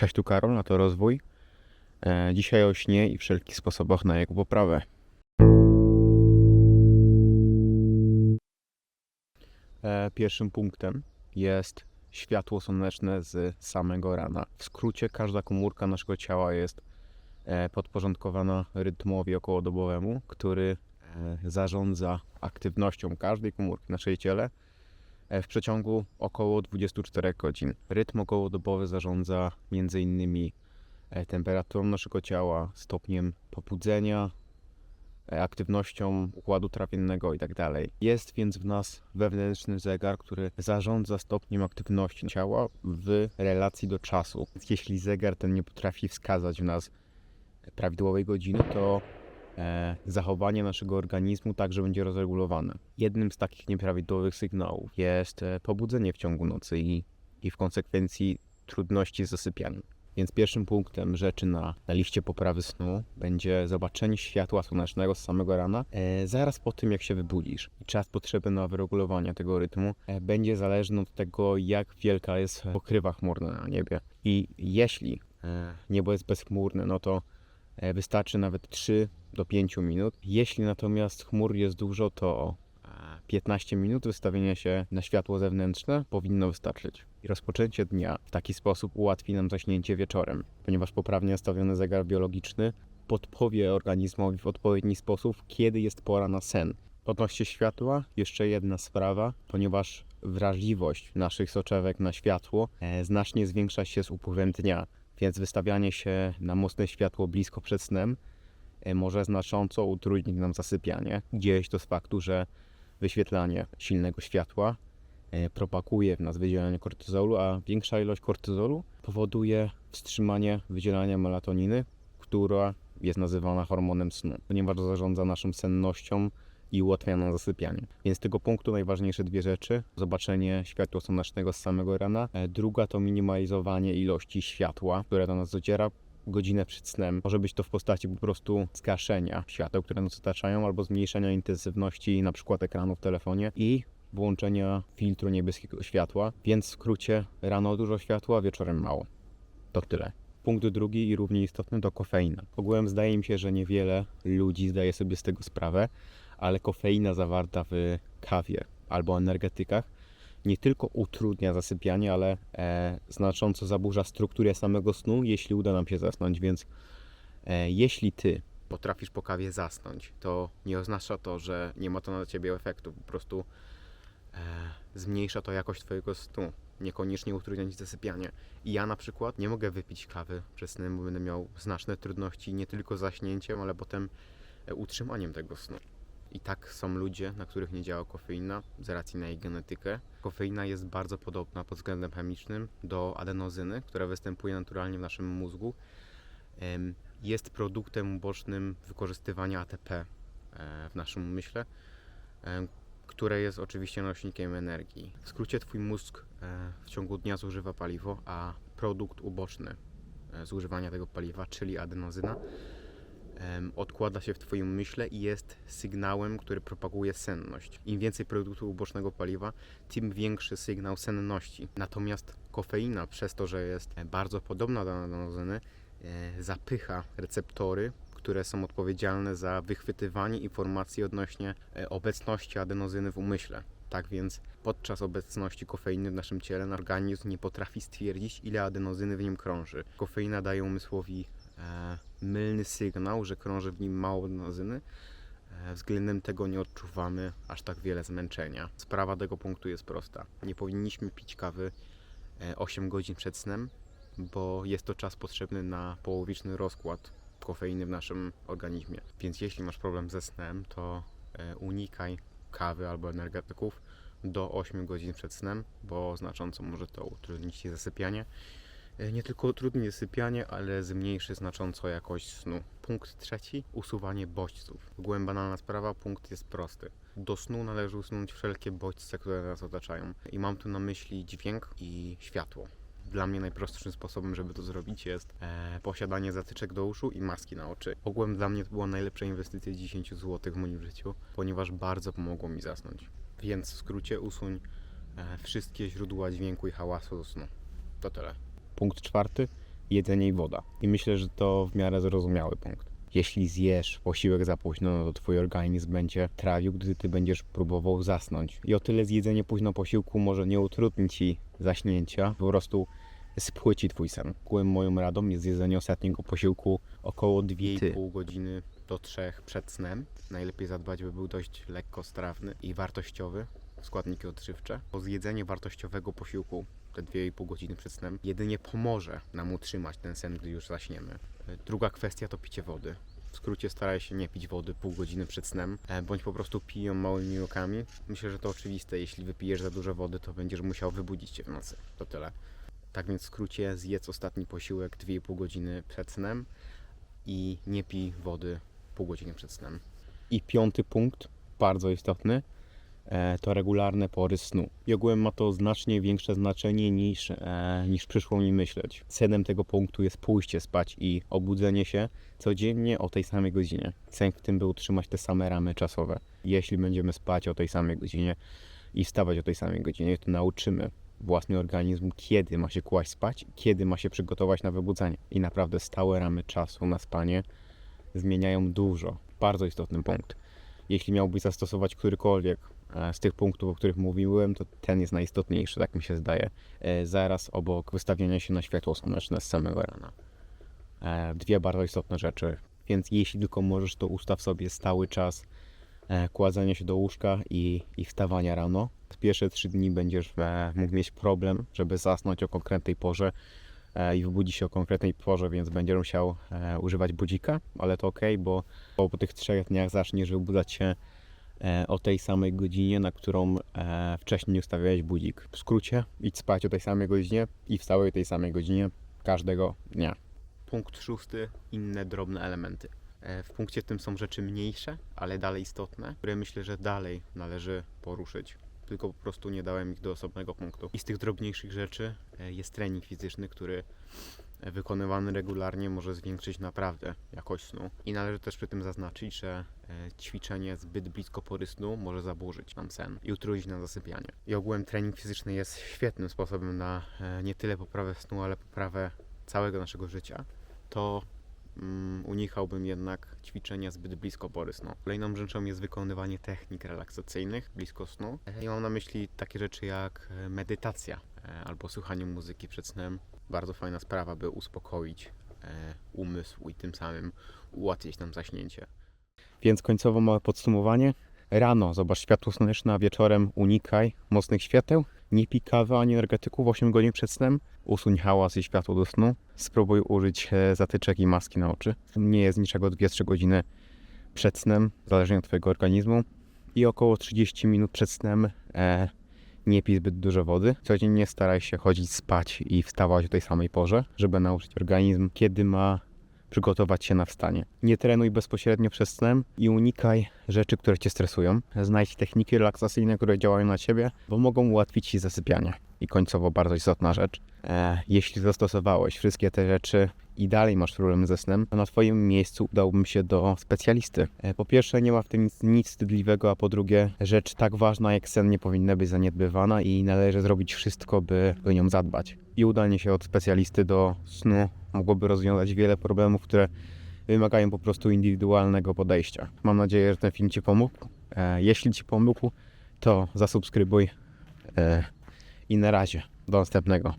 Cześć, tu Karol, a to rozwój. E, dzisiaj o śnie i wszelkich sposobach na jego poprawę. E, pierwszym punktem jest światło słoneczne z samego rana. W skrócie, każda komórka naszego ciała jest e, podporządkowana rytmowi okołodobowemu, który zarządza aktywnością każdej komórki w naszej ciele w przeciągu około 24 godzin. Rytm okołodobowy zarządza innymi e, temperaturą naszego ciała, stopniem pobudzenia, e, aktywnością układu trawiennego itd. Jest więc w nas wewnętrzny zegar, który zarządza stopniem aktywności ciała w relacji do czasu. Jeśli zegar ten nie potrafi wskazać w nas prawidłowej godziny, to e, zachowanie naszego organizmu także będzie rozregulowane. Jednym z takich nieprawidłowych sygnałów jest e, pobudzenie w ciągu nocy i, i w konsekwencji trudności z zasypianiem. Więc pierwszym punktem rzeczy na, na liście poprawy snu będzie zobaczenie światła słonecznego z samego rana, e, zaraz po tym jak się wybudzisz. I czas potrzebny na wyregulowanie tego rytmu e, będzie zależny od tego, jak wielka jest pokrywa chmurna na niebie. I jeśli e, niebo jest bezchmurne, no to e, wystarczy nawet 3 do 5 minut. Jeśli natomiast chmur jest dużo, to e, 15 minut wystawienia się na światło zewnętrzne powinno wystarczyć. I rozpoczęcie dnia w taki sposób ułatwi nam zaśnięcie wieczorem, ponieważ poprawnie nastawiony zegar biologiczny podpowie organizmowi w odpowiedni sposób, kiedy jest pora na sen. Odnośnie światła, jeszcze jedna sprawa, ponieważ wrażliwość naszych soczewek na światło e, znacznie zwiększa się z upływem dnia, więc wystawianie się na mocne światło blisko przed snem e, może znacząco utrudnić nam zasypianie. Dzieje się to z faktu, że wyświetlanie silnego światła e, propaguje w nas wydzielanie kortyzolu, a większa ilość kortyzolu powoduje wstrzymanie wydzielania melatoniny, która jest nazywana hormonem snu, ponieważ zarządza naszą sennością i ułatwia nam zasypianie. Więc z tego punktu najważniejsze dwie rzeczy. Zobaczenie światła słonecznego z samego rana. E, Druga to minimalizowanie ilości światła, które do nas dociera godzinę przed snem. Może być to w postaci po prostu zgaszenia świateł, które nas otaczają, albo zmniejszenia intensywności na przykład ekranu w telefonie i włączenia filtru niebieskiego światła. Więc w skrócie rano dużo światła, wieczorem mało. To tyle. Punkt drugi i równie istotny to kofeina. Ogółem zdaje mi się, że niewiele ludzi zdaje sobie z tego sprawę, ale kofeina zawarta w kawie albo energetykach nie tylko utrudnia zasypianie, ale e, znacząco zaburza strukturę samego snu, jeśli uda nam się zasnąć. Więc e, jeśli ty potrafisz po kawie zasnąć, to nie oznacza to, że nie ma to na ciebie efektu. Po prostu e, zmniejsza to jakość twojego snu. Niekoniecznie utrudnia ci zasypianie. I ja na przykład nie mogę wypić kawy przed snem, bo będę miał znaczne trudności nie tylko zaśnięciem, ale potem e, utrzymaniem tego snu. I tak są ludzie, na których nie działa kofeina z racji na jej genetykę. Kofeina jest bardzo podobna pod względem chemicznym do adenozyny, która występuje naturalnie w naszym mózgu. Jest produktem ubocznym wykorzystywania ATP e, w naszym umyśle, które jest oczywiście nośnikiem energii. W skrócie, Twój mózg e, w ciągu dnia zużywa paliwo, a produkt uboczny e, zużywania tego paliwa, czyli adenozyna, odkłada się w Twoim umyśle i jest sygnałem, który propaguje senność. Im więcej produktu ubocznego paliwa, tym większy sygnał senności. Natomiast kofeina, przez to, że jest e, bardzo podobna do adenozyny, e, zapycha receptory, które są odpowiedzialne za wychwytywanie informacji odnośnie e, obecności adenozyny w umyśle. Tak więc podczas obecności kofeiny w naszym ciele organizm nie potrafi stwierdzić, ile adenozyny w nim krąży. Kofeina daje umysłowi mylny sygnał, że krąży w nim mało adenozyny. E, względem tego nie odczuwamy aż tak wiele zmęczenia. Sprawa tego punktu jest prosta. Nie powinniśmy pić kawy e, 8 godzin przed snem, bo jest to czas potrzebny na połowiczny rozkład kofeiny w naszym organizmie. Więc jeśli masz problem ze snem, to e, unikaj kawy albo energetyków do 8 godzin przed snem, bo znacząco może to utrudnić Ci zasypianie. E, Nie tylko utrudni zasypianie, ale zmniejszy znacząco jakość snu. Punkt trzeci, usuwanie bodźców. Ogółem banalna sprawa, punkt jest prosty. Do snu należy usunąć wszelkie bodźce, które nas otaczają. I mam tu na myśli dźwięk i światło. Dla mnie najprostszym sposobem, żeby to zrobić jest e, posiadanie zatyczek do uszu i maski na oczy. Ogółem dla mnie to była najlepsza inwestycja 10 zł w moim życiu, ponieważ bardzo pomogło mi zasnąć. Więc w skrócie usuń e, wszystkie źródła dźwięku i hałasu do snu. To tyle. Punkt czwarty. jedzenie i woda. I myślę, że to w miarę zrozumiały punkt. Jeśli zjesz posiłek za późno, no to twój organizm będzie trawił, gdy ty będziesz próbował zasnąć. I o tyle zjedzenie późno posiłku może nie utrudni ci zaśnięcia, po prostu spłyci twój sen. Ogółem moją radą jest zjedzenie ostatniego posiłku około 2,5 godziny do 3 przed snem. Najlepiej zadbać, by był dość lekkostrawny i wartościowy, składniki odżywcze. Bo zjedzenie wartościowego posiłku te 2,5 godziny przed snem jedynie pomoże nam utrzymać ten sen, gdy już zaśniemy. Druga kwestia to picie wody. W skrócie staraj się nie pić wody pół godziny przed snem, e, bądź po prostu pij ją małymi łykami. Myślę, że to oczywiste. Jeśli wypijesz za dużo wody, to będziesz musiał wybudzić się w nocy. To tyle. Tak więc w skrócie zjedz ostatni posiłek 2,5 godziny przed snem i nie pij wody pół godziny przed snem. I piąty punkt, bardzo istotny, to regularne pory snu. I ogółem ma to znacznie większe znaczenie niż, e, niż przyszło mi myśleć. Cenem tego punktu jest pójście spać i obudzenie się codziennie o tej samej godzinie. Cel w tym by utrzymać te same ramy czasowe. Jeśli będziemy spać o tej samej godzinie i wstawać o tej samej godzinie, to nauczymy własny organizm, kiedy ma się kłaść spać, kiedy ma się przygotować na wybudzenie. I naprawdę stałe ramy czasu na spanie zmieniają dużo. Bardzo istotny punkt. Jeśli miałbyś zastosować którykolwiek e, z tych punktów, o których mówiłem, to ten jest najistotniejszy, tak mi się zdaje. E, Zaraz obok wystawiania się na światło słoneczne z samego rana. E, Dwie bardzo istotne rzeczy. Więc jeśli tylko możesz, to ustaw sobie stały czas e, kładzenia się do łóżka i, i wstawania rano. Pierwsze trzy dni będziesz mógł mieć problem, żeby zasnąć o konkretnej porze i wybudzić się o konkretnej porze, więc będziesz musiał używać budzika, ale to ok, bo, po tych trzech dniach zaczniesz wybudzać się o tej samej godzinie, na którą e, wcześniej nie ustawiałeś budzik. W skrócie, idź spać o tej samej godzinie i wstałeś o tej samej godzinie każdego dnia. Punkt szósty, inne drobne elementy. E, W punkcie tym są rzeczy mniejsze, ale dalej istotne, które myślę, że dalej należy poruszyć. Tylko po prostu nie dałem ich do osobnego punktu. I z tych drobniejszych rzeczy e, jest trening fizyczny, który e, wykonywany regularnie może zwiększyć naprawdę jakość snu. I należy też przy tym zaznaczyć, że e, ćwiczenie zbyt blisko pory snu może zaburzyć nam sen i utrudnić nam zasypianie. I ogółem trening fizyczny jest świetnym sposobem na e, nie tyle poprawę snu, ale poprawę całego naszego życia. To mm, unikałbym jednak ćwiczenia zbyt blisko pory snu. Kolejną rzeczą jest wykonywanie technik relaksacyjnych blisko snu. E, I mam na myśli takie rzeczy jak medytacja albo słuchanie muzyki przed snem. Bardzo fajna sprawa, by uspokoić e, umysł i tym samym ułatwić nam zaśnięcie. Więc końcowo małe podsumowanie. Rano zobacz światło słoneczne, a wieczorem unikaj mocnych świateł. Nie pij kawy ani energetyków 8 godzin przed snem. Usuń hałas i światło do snu. Spróbuj użyć e, zatyczek i maski na oczy. Nie jest niczego 2-3 godziny przed snem, zależnie od Twojego organizmu. I około 30 minut przed snem e, nie pij zbyt dużo wody. Codziennie staraj się chodzić spać i wstawać o tej samej porze, żeby nauczyć organizm, kiedy ma przygotować się na wstanie. Nie trenuj bezpośrednio przed snem i unikaj rzeczy, które Cię stresują. Znajdź techniki relaksacyjne, które działają na Ciebie, bo mogą ułatwić Ci zasypianie. I końcowo bardzo istotna rzecz. E, jeśli zastosowałeś wszystkie te rzeczy i dalej masz problem ze snem, to na Twoim miejscu udałbym się do specjalisty. E, po pierwsze, nie ma w tym nic, nic wstydliwego, a po drugie, rzecz tak ważna jak sen nie powinna być zaniedbywana i należy zrobić wszystko, by o nią zadbać. I udanie się od specjalisty do snu mogłoby rozwiązać wiele problemów, które wymagają po prostu indywidualnego podejścia. Mam nadzieję, że ten film Ci pomógł. E, jeśli Ci pomógł, to zasubskrybuj i na razie. Do następnego.